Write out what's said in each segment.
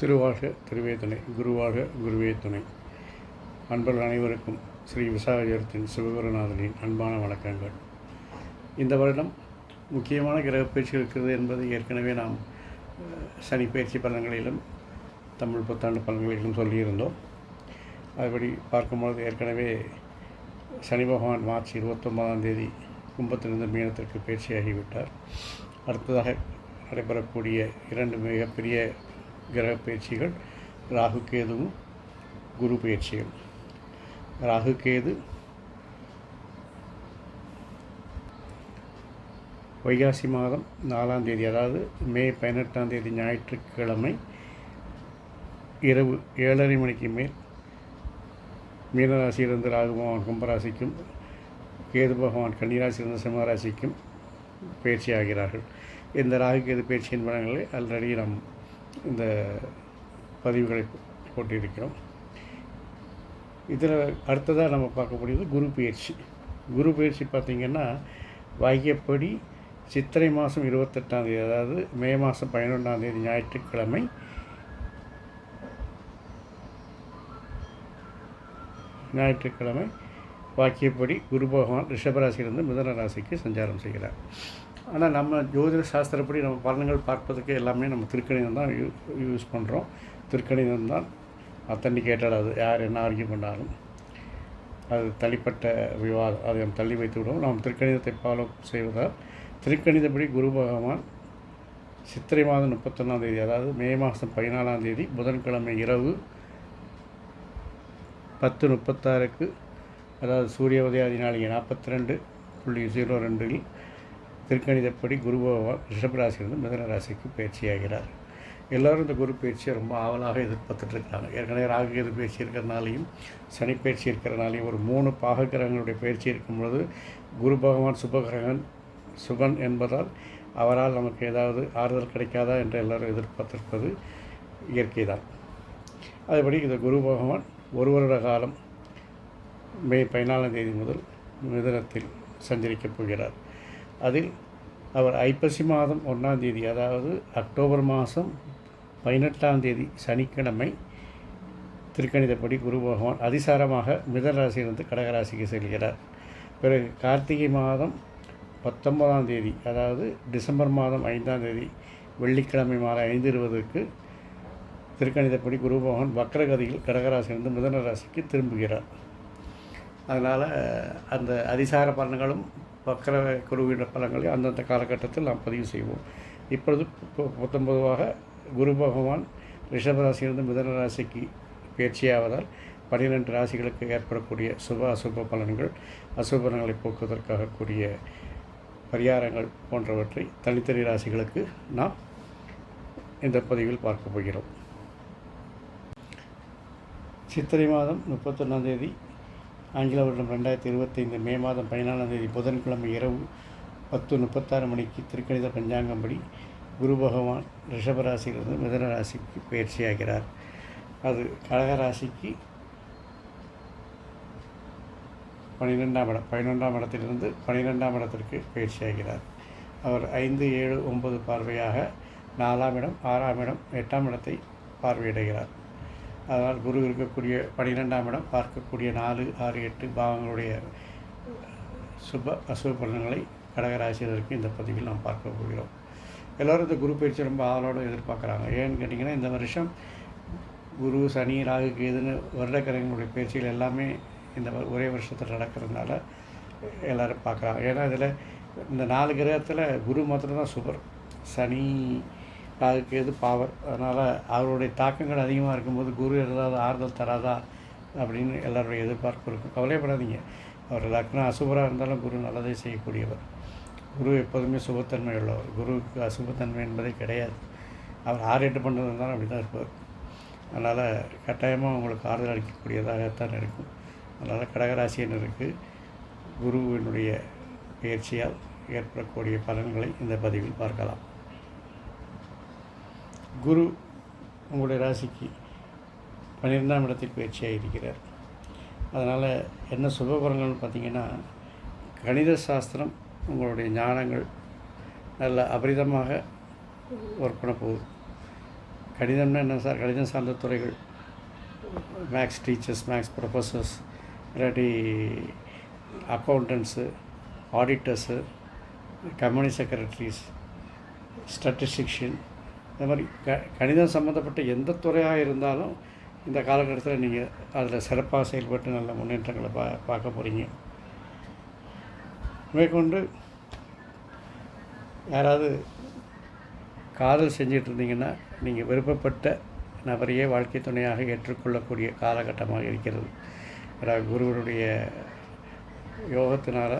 திருவாக திருவே துணை குருவாழ்க குருவே துணை. அன்பர்கள் அனைவருக்கும் ஸ்ரீ விசாகஜரத்தின் சிவகுருநாதனின் அன்பான வணக்கங்கள். இந்த வருடம் முக்கியமான கிரக பயிற்சிகள் இருக்கிறது என்பது ஏற்கனவே நாம் சனி பயிற்சி பலன்களிலும் தமிழ் புத்தாண்டு பலன்களிலும் சொல்லியிருந்தோம். அதுபடி பார்க்கும்பொழுது ஏற்கனவே சனி பகவான் மார்ச் இருபத்தொன்பதாம் தேதி கும்பத்திலிருந்து மீனத்திற்கு பயிற்சியாகிவிட்டார். அடுத்ததாக நடைபெறக்கூடிய இரண்டு மிகப்பெரிய கிரக பயிற்சிகள் ராகு கேதுவும் குரு பயிற்சிகள் ராகு கேது வைகாசி மாதம் நாலாம் தேதி அதாவது மே பதினெட்டாம் தேதி ஞாயிற்றுக்கிழமை இரவு ஏழரை மணிக்கு மேல் மீனராசியிலிருந்து ராகு பகவான் கும்பராசிக்கும் கேது பகவான் கன்னிராசியிலிருந்து சிம்மராசிக்கும் பயிற்சி ஆகிறார்கள் இந்த ராகு கேது பயிற்சியின் பலன்களை ஆல்ரெடி நாம் இந்த பதிவுகளை போட்டிருக்கிறோம். இதில் அடுத்ததாக நம்ம பார்க்கக்கூடியது குரு பயிற்சி. குரு பயிற்சி பார்த்திங்கன்னா வாக்கியப்படி சித்திரை மாதம் இருபத்தெட்டாம் தேதி அதாவது மே மாதம் பதினொன்றாம் தேதி ஞாயிற்றுக்கிழமை ஞாயிற்றுக்கிழமை வாக்கியப்படி குரு பகவான் ரிஷபராசியிலிருந்து மிதன ராசிக்கு சஞ்சாரம் செய்கிறார். ஆனால் நம்ம ஜோதிட சாஸ்திரப்படி நம்ம பலன்கள் பார்ப்பதற்கு எல்லாமே நம்ம திருக்கணிதம் தான் யூ யூஸ் பண்ணுறோம் திருக்கணிதம் தான் அத்தன்டிகேட்டட் அது யார் என்ன ஆர்கியூ பண்ணாலும் அது தனிப்பட்ட விவாதம். அதை நாம் தள்ளி வைத்து விடுவோம். நாம் திருக்கணிதத்தை ஃபாலோ செய்வதால் திருக்கணிதப்படி குரு பகவான் சித்திரை மாதம் முப்பத்தொன்னாம் தேதி அதாவது மே மாதம் பதினாலாம் தேதி புதன்கிழமை இரவு பத்து முப்பத்தாறுக்கு அதாவது சூரிய உதயாதி நாளிகை நாற்பத்தி ரெண்டு புள்ளி ஜீரோ ரெண்டில் திருக்கணிதப்படி குரு பகவான் ரிஷபராசியிலிருந்து மிதன ராசிக்கு பயிற்சியாகிறார். எல்லோரும் இந்த குரு பயிற்சியை ரொம்ப ஆவலாக எதிர்பார்த்துட்ருக்காங்க ஏற்கனவே ராகு கேது பயிற்சி இருக்கிறனாலையும் சனி பயிற்சி இருக்கிறனாலையும் ஒரு மூணு பாககிரகங்களுடைய பயிற்சி இருக்கும்பொழுது குரு பகவான் சுபகிரகன் சுபன் என்பதால் அவரால் நமக்கு ஏதாவது ஆறுதல் கிடைக்காதா என்று எல்லோரும் எதிர்பார்த்திருப்பது இயற்கை தான் அதுபடி இந்த குரு பகவான் ஒரு வருட காலம் மே பதினாலாம் தேதி முதல் மிதனத்தில் சஞ்சரிக்கப் போகிறார். அதில் அவர் ஐப்பசி மாதம் ஒன்றாம் தேதி அதாவது அக்டோபர் மாதம் பதினெட்டாம் தேதி சனிக்கிழமை திருக்கணிதப்படி குரு பகவான் அதிசாரமாக மிதன ராசியிலிருந்து கடகராசிக்கு செல்கிறார். பிறகு கார்த்திகை மாதம் பத்தொன்பதாம் தேதி அதாவது டிசம்பர் மாதம் ஐந்தாம் தேதி வெள்ளிக்கிழமை மாதம் ஐந்து இருபதுக்கு திருக்கணிதப்படி குரு பகவான் வக்ரகதியில் கடகராசியிலிருந்து மிதன ராசிக்கு திரும்புகிறார். அதனால் அந்த அதிசார பலன்களும் வக்கர குருவிட பலங்களை அந்தந்த காலகட்டத்தில் நாம் பதிவு செய்வோம். இப்பொழுது பு- பத்தொன்பதுவாக குரு பகவான் ரிஷபராசியிலிருந்து மிதன ராசிக்கு பயிற்சியாவதால் பன்னிரெண்டு ராசிகளுக்கு ஏற்படக்கூடிய சுப அசுப பலன்கள் அசுபலன்களை போக்குவதற்காக கூடிய பரிகாரங்கள் போன்றவற்றை தனித்தனி ராசிகளுக்கு நாம் இந்த பதிவில் பார்க்க போகிறோம். சித்திரை மாதம் முப்பத்தொன்னாம் தேதி ஆங்கில வருடம் ரெண்டாயிரத்தி இருபத்தைந்து மே மாதம் பதினாலாம் தேதி புதன்கிழமை இரவு பத்து முப்பத்தாறு மணிக்கு திருக்கணித பஞ்சாங்கம்படி குரு பகவான் ரிஷபராசியிலிருந்து மிதன ராசிக்கு பயிற்சியாகிறார். அது கடகராசிக்கு பன்னிரெண்டாம் இடம் பதினொன்றாம் இடத்திலிருந்து பன்னிரெண்டாம் இடத்திற்கு பயிற்சியாகிறார். அவர் ஐந்து ஏழு ஒன்பது பார்வையாக நாலாம் இடம் ஆறாம் இடம் எட்டாம் இடத்தை பார்வையிடுகிறார். அதனால் குரு இருக்கக்கூடிய பன்னிரெண்டாம் இடம் பார்க்கக்கூடிய நாலு ஆறு எட்டு பாவங்களுடைய சுப அசுப பலன்களை கடகராசியதற்கு இந்த பதிவில் நாம் பார்க்க போகிறோம். எல்லோரும் இந்த குரு பயிற்சி ரொம்ப ஆவலோடு எதிர்பார்க்குறாங்க. ஏன்னு கேட்டிங்கன்னா இந்த வருஷம் குரு சனி ராகு கேதுன்னு வருடக்கிரகங்களுடைய பயிற்சிகள் எல்லாமே இந்த வ- ஒரே வருஷத்தில் நடக்கிறதுனால எல்லோரும் பார்க்குறாங்க. ஏன்னா இதில் இந்த நாலு கிரகத்தில் குரு மாத்திரம்தான் சூப்பர் சனி அதுக்கு எது பாவர் அதனால் அவருடைய தாக்கங்கள் அதிகமாக இருக்கும்போது குரு ஏதாவது ஆறுதல் தராதா அப்படின்னு எல்லாருடைய எதிர்பார்ப்பு இருக்கும். கவலைப்படாதீங்க. அவர் லக்னம் அசுபராக இருந்தாலும் குரு நல்லதே செய்யக்கூடியவர். குரு எப்போதுமே சுபத்தன்மை உள்ளவர். குருவுக்கு அசுபத்தன்மை என்பதே கிடையாது. அவர் ஆறு எட்டு பண்ணுறது இருந்தாலும் அப்படி தான் இருப்பார். அதனால் கட்டாயமாக உங்களுக்கு ஆறுதல் அளிக்கக்கூடியதாகத்தான் இருக்கும். அதனால் கடகராசியினருக்கு குருவினுடைய பயிற்சியால் ஏற்படக்கூடிய பலன்களை இந்த பதிவில் பார்க்கலாம். குரு உங்களுடைய ராசிக்கு பன்னிரெண்டாம் இடத்தில் பயிற்சியாக இருக்கிறார். அதனால் என்ன சுபபுரங்கள்னு பார்த்தீங்கன்னா கணித சாஸ்திரம் உங்களுடைய ஞானங்கள் நல்ல அபரிதமாக ஒர்க் பண்ண போகுது. கணிதம்னா என்ன சார்? கணிதம் சார்ந்த துறைகள். மேக்ஸ் டீச்சர்ஸ் மேக்ஸ் ப்ரொஃபஸர்ஸ் இல்லாட்டி accountants auditors company secretaries statistician இந்த மாதிரி க கணிதம் சம்மந்தப்பட்ட எந்த துறையாக இருந்தாலும் இந்த காலகட்டத்தில் நீங்கள் அதில் சிறப்பாக செயல்பட்டு நல்ல முன்னேற்றங்களை பா பார்க்க போகிறீங்க. மேற்கொண்டு யாராவது காதல் செஞ்சிட்டு இருந்தீங்கன்னா நீங்கள் விருப்பப்பட்ட நபரையே வாழ்க்கை துணையாக ஏற்றுக்கொள்ளக்கூடிய காலகட்டமாக இருக்கிறது. அதாவது குருவனுடைய யோகத்தினால்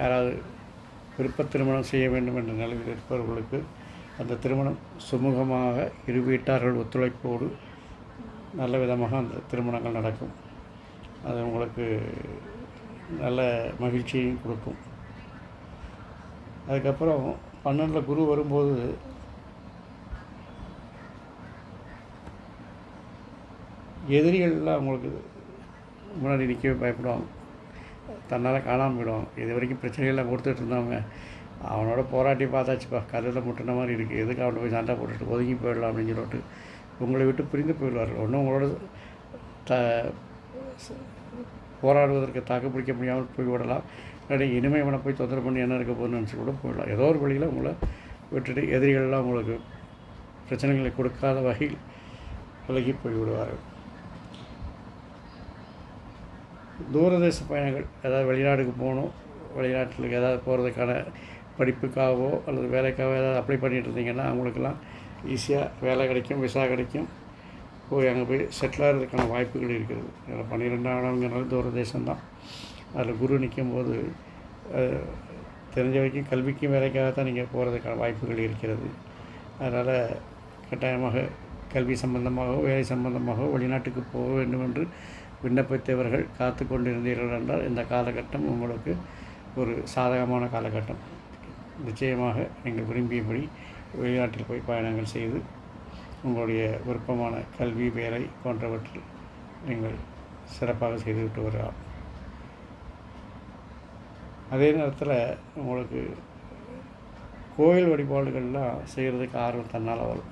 யாராவது விருப்ப திருமணம் செய்ய வேண்டும் என்ற நிலையில் இருப்பவர்களுக்கு அந்த திருமணம் சுமூகமாக இரு வீட்டார்கள் ஒத்துழைப்போடு நல்ல விதமாக அந்த திருமணங்கள் நடக்கும். அது உங்களுக்கு நல்ல மகிழ்ச்சியையும் கொடுக்கும். அதுக்கப்புறம் பன்னெண்டில் குரு வரும்போது எதிரிகள்லாம் அவங்களுக்கு முன்னாடி நிற்கவே பயப்படுவாங்க. தன்னால் காணாமல் போயிடும். இது வரைக்கும் பிரச்சனைகள்லாம் கொடுத்துட்டு இருந்தவங்க அவனோட போராட்டி பார்த்தாச்சுப்பா கதையில் முட்டின மாதிரி இருக்குது எதுக்கு அவனை போய் சண்டை போட்டுட்டு ஒதுங்கி போயிடலாம் அப்படின்னு சொல்லிட்டு உங்களை விட்டு பிரிந்து போயிடுவார்கள். ஒன்றும் உங்களோட த போராடுவதற்கு தாக்கு பிடிக்க முடியாமல் போய்விடலாம் இல்லாட்டி இனிமே இவனை போய் தொந்தரவு பண்ணி என்ன இருக்க போகுதுன்னு நினச்சி கூட போயிடலாம். ஏதோ ஒரு வழியில் உங்களை விட்டுட்டு எதிரிகள்லாம் உங்களுக்கு பிரச்சனைகளை கொடுக்காத வகையில் விலகி போய்விடுவார்கள் தூரதேச பயணங்கள் ஏதாவது வெளிநாடுக்கு போகணும் வெளிநாட்டில் ஏதாவது போகிறதுக்கான படிப்புக்காகவோ அல்லது வேலைக்காகவோ ஏதாவது அப்ளை பண்ணிட்டு இருந்தீங்கன்னா அவங்களுக்கெல்லாம் ஈஸியாக வேலை கிடைக்கும் விசா கிடைக்கும். போய் அங்கே போய் செட்டில் ஆகிறதுக்கான வாய்ப்புகள் இருக்கிறது. அதில் பன்னிரெண்டாம் இடங்கிறனால தூரதேசம் தான். அதில் குரு நிற்கும் போது தெரிஞ்ச வரைக்கும் கல்விக்கும் வேலைக்காக தான் நீங்கள் போகிறதுக்கான வாய்ப்புகள் இருக்கிறது. அதனால் கட்டாயமாக கல்வி சம்பந்தமாகவோ வேலை சம்பந்தமாகவோ வெளிநாட்டுக்கு போக வேண்டும் என்று விண்ணப்பித்தவர்கள் காத்து கொண்டிருந்தீர்கள் என்றால் இந்த காலகட்டம் உங்களுக்கு ஒரு சாதகமான காலகட்டம். நிச்சயமாக நீங்கள் விரும்பியபடி வெளிநாட்டில் போய் பயணங்கள் செய்து உங்களுடைய விருப்பமான கல்வி வேலை போன்றவற்றில் நீங்கள் சிறப்பாக செய்துவிட்டு வரலாம். அதே நேரத்தில் உங்களுக்கு கோயில் வழிபாடுகள்லாம் செய்கிறதுக்கு ஆர்வம் தன்னால் வரும்.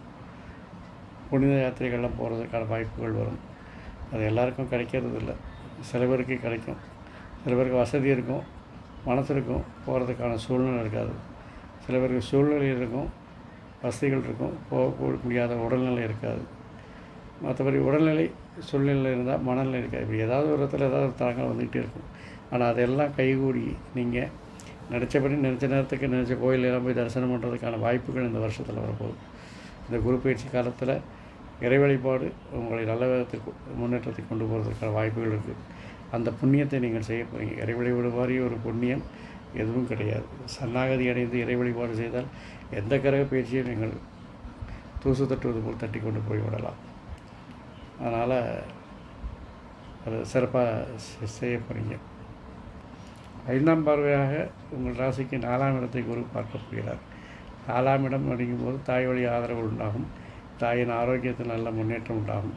புனித யாத்திரைகள்லாம் போகிறதுக்கான வாய்ப்புகள் வரும். அது எல்லாருக்கும் கிடைக்கிறது இல்லை சில பேருக்கு கிடைக்கும். சில பேருக்கு வசதி இருக்கும். மனசு இருக்கும். போகிறதுக்கான சூழ்நிலை இருக்காது. சில பேருக்கு சூழ்நிலை இருக்கும். வசதிகள் இருக்கும். போக முடியாத உடல்நிலை இருக்காது. மற்றபடி உடல்நிலை சூழ்நிலை இருந்தால் மனநிலை இருக்காது. இப்படி ஏதாவது ஒரு இடத்துல ஏதாவது ஒரு தரங்கள் வந்துக்கிட்டே இருக்கும். ஆனால் அதெல்லாம் கைகூடி நீங்கள் நினச்சபடி நினச்ச நேரத்துக்கு நினச்ச கோயிலெல்லாம் போய் தரிசனம் பண்ணுறதுக்கான வாய்ப்புகள் இந்த வருஷத்தில் வரப்போகுது. இந்த குரு பயிற்சி காலத்தில் இறை வழிபாடு உங்களை நல்ல விதத்திற்கு முன்னேற்றத்தை கொண்டு போகிறதுக்கான வாய்ப்புகள் இருக்குது அந்த புண்ணியத்தை நீங்கள் செய்ய போகிறீங்க இறை வழிபாடு மாதிரி ஒரு புண்ணியம் எதுவும் கிடையாது. சன்னாகதி அடைந்து இறை வழிபாடு செய்தால் எந்த கிரக பயிற்சியும் நீங்கள் தூசு தட்டுவது போல் தட்டி கொண்டு போய் விடலாம். அதனால் அது சிறப்பாக செய்ய போகிறீங்க ஐந்தாம் பார்வையாக உங்கள் ராசிக்கு நாலாம் இடத்தை குரு பார்க்க போகிறார். நாலாம் இடம் அப்படிங்கும்போது தாய் வழி ஆதரவு உண்டாகும். தாயின் ஆரோக்கியத்தில் நல்ல முன்னேற்றம் உண்டாகும்.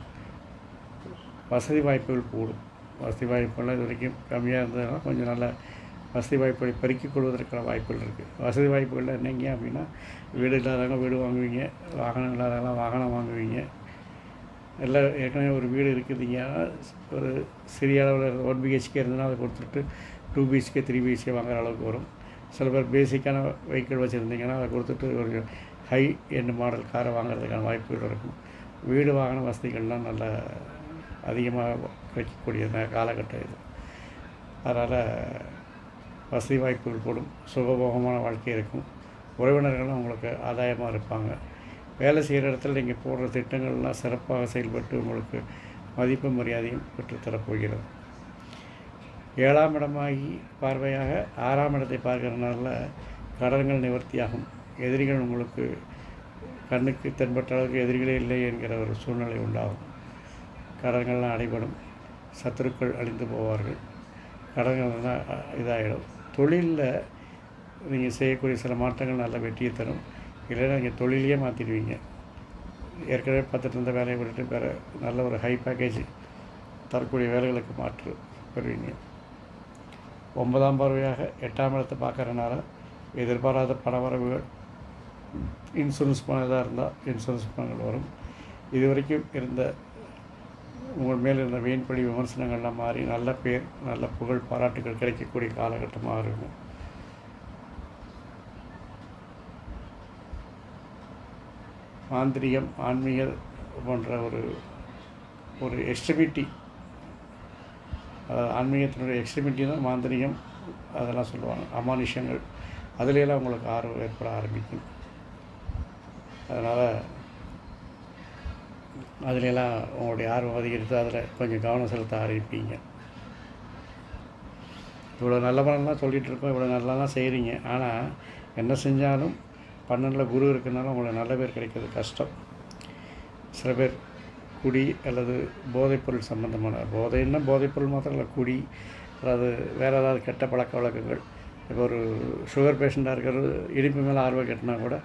வசதி வாய்ப்புகள் கூடும். வசதி வாய்ப்புகள்லாம் இது வரைக்கும் கம்மியாக இருந்ததுனால கொஞ்சம் நல்ல வசதி வாய்ப்புகளை பெருக்கிக் கொள்வதற்கான வாய்ப்புகள் இருக்குது வசதி வாய்ப்புகள் என்னங்க அப்படின்னா வீடு இல்லாதவங்க வீடு வாங்குவீங்க வாகனம் இல்லாதவங்களாம் வாகனம் வாங்குவீங்க. இல்லை ஏற்கனவே ஒரு வீடு இருக்குதுங்க. ஒரு சிறிய அளவில் ஒன் பிஹெச்கே இருந்ததுன்னா அதை கொடுத்துட்டு டூ பிஹெச்கே த்ரீ பிஹெச்கே வாங்குற அளவுக்கு வரும். சில பேர் பேசிக்கான வெஹிக்கிள் வச்சுருந்தீங்கன்னா அதை கொடுத்துட்டு ஒரு ஹை என் மாடல் காரை வாங்குறதுக்கான வாய்ப்புகள் இருக்கும். வீடு வாகன வசதிகள்லாம் நல்ல அதிகமாக கிடைக்கக்கூடிய காலகட்டம் இது. அதனால் வசதி வாய்ப்புகள் கூடும் சுகபோகமான வாழ்க்கை இருக்கும். உறவினர்களும் உங்களுக்கு ஆதாயமாக இருப்பாங்க. வேலை செய்கிற இடத்துல நீங்கள் போடுற திட்டங்கள்லாம் சிறப்பாக செயல்பட்டு உங்களுக்கு மதிப்பு மரியாதையும் பெற்றுத்தரப்போகிறது ஏழாம் இடமாகி பார்வையாக ஆறாம் இடத்தை பார்க்குறதுனால கடன்கள் நிவர்த்தியாகும். எதிரிகள் உங்களுக்கு கண்ணுக்கு தென்பட்ட அளவுக்கு எதிரிகளே இல்லை என்கிற ஒரு சூழ்நிலை உண்டாகும். கடன்கள்லாம் அடைபடும். சத்துருக்கள் அழிந்து போவார்கள். கடன்கள்லாம் இதாகிடும் தொழிலில் நீங்கள் செய்யக்கூடிய சில மாற்றங்கள் நல்ல வெற்றியை தரும். இல்லைன்னா நீங்கள் தொழிலையே மாற்றிடுவீங்க ஏற்கனவே பார்த்துட்டு இருந்த வேலையை விட்டுட்டு வேறு நல்ல ஒரு ஹை பேக்கேஜ் தரக்கூடிய வேலைகளுக்கு மாற்று பெறுவீங்க. ஒன்பதாம் பார்வையாக எட்டாம் இடத்தை பார்க்குறனால எதிர்பாராத பணவரவுகள் இன்சூரன்ஸ் பண்ணதாக இருந்தால் இன்சூரன்ஸ் பணங்கள் வரும். இது வரைக்கும் இருந்த உங்கள் மேல் இருந்த வீண்படி விமர்சனங்கள்லாம் மாறி நல்ல பேர் நல்ல புகழ் பாராட்டுகள் கிடைக்கக்கூடிய காலகட்டமாக இருக்கும். மாந்திரிகம் ஆன்மீக போன்ற ஒரு ஒரு எக்ஸ்ட்ரிமிட்டி ஆன்மீகத்தினுடைய எக்ஸ்ட்ரிமிட்டி தான் மாந்திரிகம் அதெல்லாம் சொல்லுவாங்க. அமானுஷங்கள் அதிலெல்லாம் உங்களுக்கு ஆர்வம் ஏற்பட ஆரம்பிக்கும். அதனால் அதுலெல்லாம் உங்களுடைய ஆர்வம் அதிகரித்து அதில் கொஞ்சம் கவனம் செலுத்த ஆரம்பிப்பீங்க. இவ்வளோ நல்ல பலன்லாம் சொல்லிகிட்டு இருக்கோம் இவ்வளோ நல்லாலாம் செய்கிறீங்க ஆனால் என்ன செஞ்சாலும் பன்னெண்டில் குரு இருக்கிறனால உங்களுக்கு நல்ல பேர் கிடைக்கிறது கஷ்டம். சில பேர் குடி அல்லது போதைப்பொருள் சம்மந்தமான போதைன்னா போதைப்பொருள் மாத்திரம் இல்லை குடி அதாவது வேறு ஏதாவது கெட்ட பழக்க வழக்கங்கள் இப்போ ஒரு சுகர் பேஷண்ட்டாக இருக்கிறது இனிப்பு மேலே ஆர்வம் கட்டினா கூட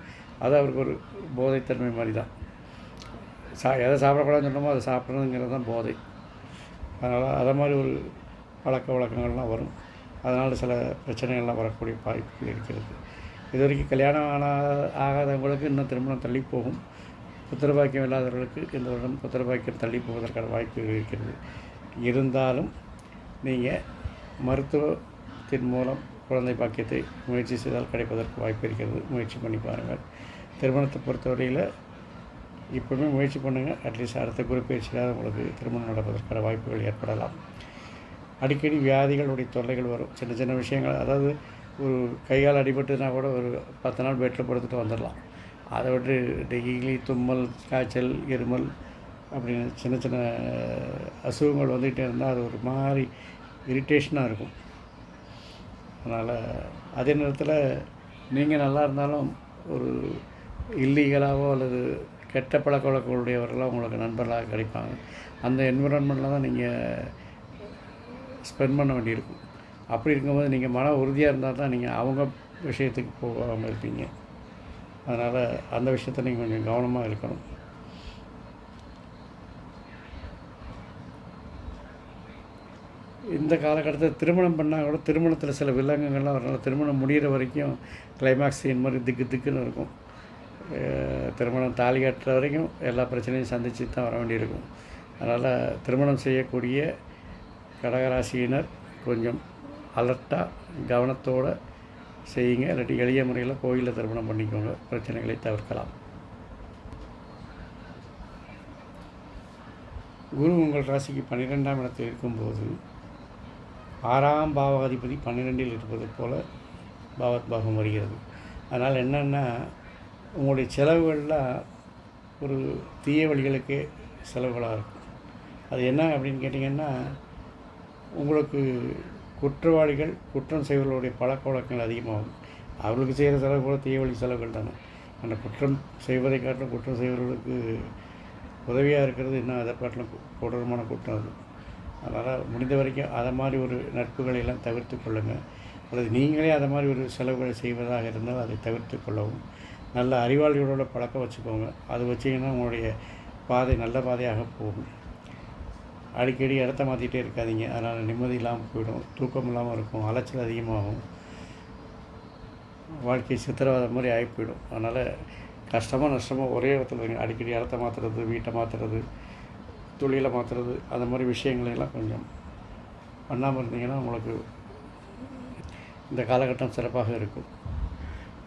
அது அவருக்கு ஒரு போதைத்தன்மை மாதிரி தான் சா எதை சாப்பிடக்கூடாதுன்னு சொன்னோமோ அதை சாப்பிட்றதுங்கிறது தான் போதை. அதனால் அதை மாதிரி ஒரு பழக்க வழக்கங்கள்லாம் வரும். அதனால் சில பிரச்சனைகள்லாம் வரக்கூடிய வாய்ப்புகள் இருக்கிறது. இது வரைக்கும் கல்யாணம் ஆனா ஆகாதவங்களுக்கு இன்னும் திருமணம் தள்ளி போகும். புத்திரபாக்கியம் இல்லாதவர்களுக்கு இந்த வருடம் புத்திரபாக்கியம் தள்ளி போவதற்கான வாய்ப்புகள் இருக்கிறது. இருந்தாலும் நீங்கள் மருத்துவத்தின் மூலம் குழந்தை பாக்கியத்தை முயற்சி செய்தால் கிடைப்பதற்கு வாய்ப்பு இருக்கிறது. முயற்சி பண்ணி பாருங்கள். திருமணத்தை பொறுத்தவரையில் இப்போவுமே முயற்சி பண்ணுங்கள் அட்லீஸ்ட் அடுத்த குறிப்பயிற்சியாக உங்களுக்கு திருமணம் நடப்பதற்கான வாய்ப்புகள் ஏற்படலாம். அடிக்கடி வியாதிகளுடைய தொல்லைகள் வரும். சின்ன சின்ன விஷயங்கள் அதாவது ஒரு கையால் அடிபட்டுனா கூட ஒரு பத்து நாள் பெட்டில் படுத்துட்டு வந்துடலாம். அதை விட்டு டெய்லி தும்மல் காய்ச்சல் இருமல் அப்படின்னு சின்ன சின்ன அசுகங்கள் வந்துகிட்டே இருந்தால் அது ஒரு மாதிரி இரிட்டேஷனாக இருக்கும். அதனால் அதே நேரத்தில் நீங்கள் நல்லா இருந்தாலும் ஒரு இல்லீகலாகவோ அல்லது கெட்ட பழக்க வழக்கங்களுடையவர்களாக உங்களுக்கு நண்பர்களாக கிடைப்பாங்க. அந்த என்விரான்மெண்ட்டில் தான் நீங்கள் ஸ்பெண்ட் பண்ண வேண்டியிருக்கும். அப்படி இருக்கும்போது நீங்கள் மன உறுதியாக இருந்தால் தான் நீங்கள் அவங்க விஷயத்துக்கு போகாமல் இருப்பீங்க. அதனால் அந்த விஷயத்த நீங்கள் கொஞ்சம் கவனமாக இருக்கணும். இந்த காலகட்டத்தில் திருமணம் பண்ணால் கூட திருமணத்தில் சில வில்லங்கங்கள்லாம் வரனால திருமணம் முடிகிற வரைக்கும் கிளைமேக்ஸ் சீன் மாதிரி திக்கு திக்குன்னு இருக்கும். திருமணம் தாலி கட்டுற வரைக்கும் எல்லா பிரச்சனையும் சந்தித்து தான் வர வேண்டியிருக்கும். அதனால் திருமணம் செய்யக்கூடிய கடகராசியினர் கொஞ்சம் அலர்ட்டாக கவனத்தோடு செய்யுங்க. இல்லாட்டி எளிய முறையில் கோயிலில் திருமணம் பண்ணிக்கோங்க. பிரச்சனைகளை தவிர்க்கலாம். குரு உங்கள் ராசிக்கு பன்னிரெண்டாம் இடத்தில் இருக்கும்போது ஆறாம் பாவாதிபதி பன்னிரெண்டில் இருப்பது போல் பாவத் பாகம் வருகிறது. அதனால் என்னென்னா உங்களுடைய செலவுகள்லாம் ஒரு தீய வழிகளுக்கே செலவுகளாக இருக்கும். அது என்ன அப்படின்னு கேட்டிங்கன்னா உங்களுக்கு குற்றவாளிகள் குற்றம் செய்வர்களுடைய பழக்க வழக்கங்கள் அதிகமாகும். அவர்களுக்கு செய்கிற செலவு கூட தீய வழி செலவுகள் தானே. அந்த குற்றம் செய்வதை காட்டிலும் குற்றம் செய்வர்களுக்கு உதவியாக இருக்கிறது இன்னும் அதை காட்டிலும் கொடூரமான குற்றம் அது. அதனால் முடிந்த வரைக்கும் அதை மாதிரி ஒரு நட்புகளை எல்லாம் தவிர்த்து கொள்ளுங்கள் அல்லது நீங்களே அதை மாதிரி ஒரு செலவுகளை செய்வதாக இருந்தால் அதை தவிர்த்து கொள்ளவும். நல்ல அறிவாளிகளோட பழக்கம் வச்சுக்கோங்க. அது வச்சிங்கன்னா உங்களுடைய பாதை நல்ல பாதையாக போகும். அடிக்கடி இடத்த மாற்றிட்டே இருக்காதீங்க. அதனால் நிம்மதி இல்லாமல் போயிடும். தூக்கம் இல்லாமல் இருக்கும். அலைச்சல் அதிகமாகும். வாழ்க்கை சித்திரவதை மாதிரி ஆகி போயிடும். அதனால் கஷ்டமாக நஷ்டமாக ஒரே இடத்துல அடிக்கடி இடத்த மாற்றுறது வீட்டை மாற்றுறது தொழிலை மாற்றுறது அந்த மாதிரி விஷயங்களையெல்லாம் கொஞ்சம் பண்ணாமல் இருந்தீங்கன்னா உங்களுக்கு இந்த காலகட்டம் சிறப்பாக இருக்கும்.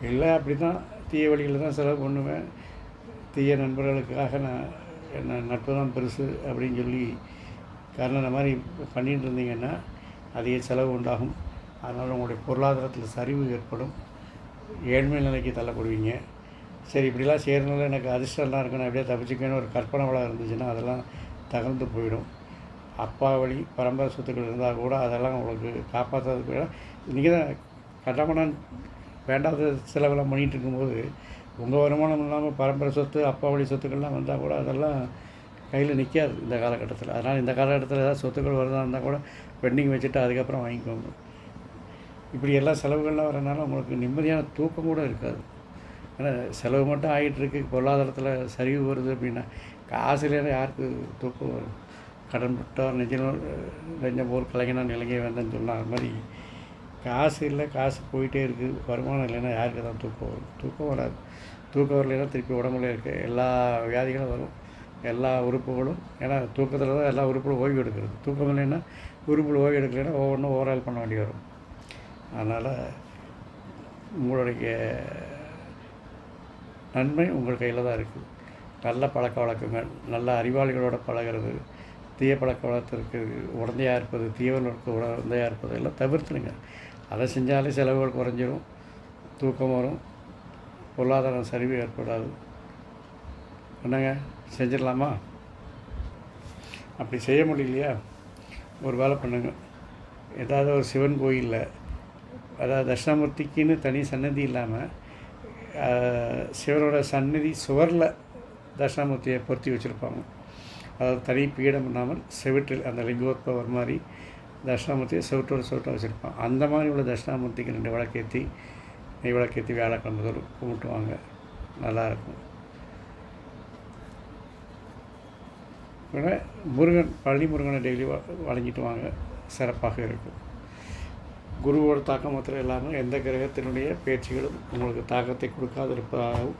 இல்லை அப்படி தான் தீய வழியில் தான் செலவு பண்ணுவேன். தீய நண்பர்களுக்காக நான் என்ன நட்பு தான் பெருசு அப்படின்னு சொல்லி காரணம் இந்த மாதிரி பண்ணிட்டு இருந்தீங்கன்னா அதிக செலவு உண்டாகும். அதனால் உங்களுடைய பொருளாதாரத்தில் சரிவு ஏற்படும். ஏழ்மை நிலைக்கு தள்ளப்படுவீங்க. சரி இப்படிலாம் செய்கிறதுனால எனக்கு அதிர்ஷ்டம்லாம் இருக்கணும் அப்படியே தப்பிச்சுக்கணும் ஒரு கற்பனை வளம் இருந்துச்சுன்னா அதெல்லாம் தகர்ந்து போயிடும். அப்பா வழி பரம்பரை சொத்துக்கள் இருந்தால் கூட அதெல்லாம் உங்களுக்கு காப்பாற்றுறதுக்கு விட நீங்கள் தான் கட்டமணன் வேண்டாத செலவெல்லாம் பண்ணிகிட்டு இருக்கும்போது உங்கள் வருமானம் இல்லாமல் பரம்பரை சொத்து அப்பா வழி சொத்துக்கள்லாம் வந்தால் கூட அதெல்லாம் கையில் நிற்காது இந்த காலகட்டத்தில். அதனால் இந்த காலகட்டத்தில் ஏதாவது சொத்துக்கள் வருதா இருந்தால் கூட பெண்டிங் வச்சுட்டு அதுக்கப்புறம் வாங்கிக்கோங்க. இப்படி எல்லா செலவுகள்லாம் வரனால உங்களுக்கு நிம்மதியான தூக்கம் கூட இருக்காது. ஏன்னா செலவு மட்டும் ஆகிட்டுருக்கு பொருளாதாரத்தில் சரிவு வருது அப்படின்னா காசு இல்லைன்னா யாருக்கு தூக்கம் வரும்? கடன் விட்டால் நெஞ்சம் நெஞ்சம் போர் கலைஞனான் நிலைங்க வேண்டாம்னு சொன்னால் அது மாதிரி காசு இல்லை காசு போயிட்டே இருக்குது. வருமானம் இல்லைன்னா யாருக்கு தான் தூக்கம் வரும்? தூக்கம் வராது. தூக்கம் வரலைன்னா திருப்பி உடம்புல இருக்க எல்லா வியாதிகளும் வரும். எல்லா உறுப்புகளும் ஏன்னா தூக்கத்தில் தான் எல்லா உறுப்புகளும் ஓய்வு எடுக்கிறது. தூக்கம் இல்லைன்னா உறுப்புகள் ஓய்வு எடுக்கலைன்னா ஒவ்வொன்றும் ஓவரால் பண்ண வேண்டி வரும். அதனால் உங்களுடைய நன்மை உங்கள் கையில் தான் இருக்குது. நல்ல பழக்க வழக்கங்கள் நல்ல அறிவாளிகளோட பழகிறது தீய பழக்க வழக்கத்திற்கு உடந்தையாக இருப்பது தீவனுக்கு உடந்தையாக இருப்பது எல்லாம் தவிர்த்துடுங்க. அதை செஞ்சாலே செலவுகள் குறைஞ்சிரும் தூக்கம் வரும் பொருளாதாரம் சரிவு ஏற்படாது. என்னங்க? செஞ்சிடலாமா? அப்படி செய்ய முடியலையா? ஒரு வேலை பண்ணுங்க. ஏதாவது ஒரு சிவன் கோயிலில் அதாவது தட்சிணாமூர்த்திக்குன்னு தனி சன்னதி இல்லாமல் சிவனோட சன்னதி சுவரில் தட்சிணாமூர்த்தியை பொருத்தி வச்சுருப்பாங்க. அதாவது தனி பீடம் இல்லாமல் செவிற்றில் அந்த லிங்கோத்பவர் மாதிரி தட்சிணாமூர்த்தியை செவிட்டோட செவிட்டாக வச்சுருப்பான் அந்த மாதிரி உள்ள தட்சிணாமூர்த்திக்கு ரெண்டு விளக்கேற்றி நெய் விளக்கேற்றி வியாழக்கிழமை தோறும் கும்பிட்டுவாங்க. நல்லாயிருக்கும் கூட முருகன் பழனி முருகனை டெய்லி வழங்கிட்டு வாங்க. சிறப்பாக இருக்கும். குருவோட தாக்கம் மாத்திரம் இல்லாமல் எந்த கிரகத்தினுடைய பேச்சுகளும் உங்களுக்கு தாக்கத்தை கொடுக்காது இருப்பதாகவும்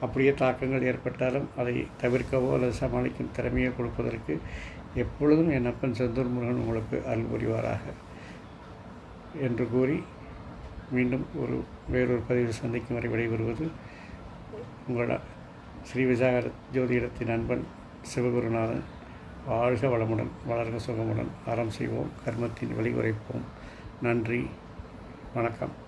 அப்படியே தாக்கங்கள் ஏற்பட்டாலும் அதை தவிர்க்கவோ அல்லது சமாளிக்கும் திறமையை கொடுப்பதற்கு எப்பொழுதும் என் அப்பன் செந்தூர் முருகன் உங்களுக்கு அருள் புரிவாராக. என்று கூறி மீண்டும் ஒரு வேறொரு பதிவில் சந்திக்கும் வரை விடைபெறுவது உங்களோட ஸ்ரீ விசாகர ஜோதிடத்தின் நண்பன் சிவகுருநாதன். வாழ்க வளமுடன் வளர்க சுகமுடன். அறம் செய்வோம் கர்மத்தின் வழி குறைப்போம் நன்றி வணக்கம்.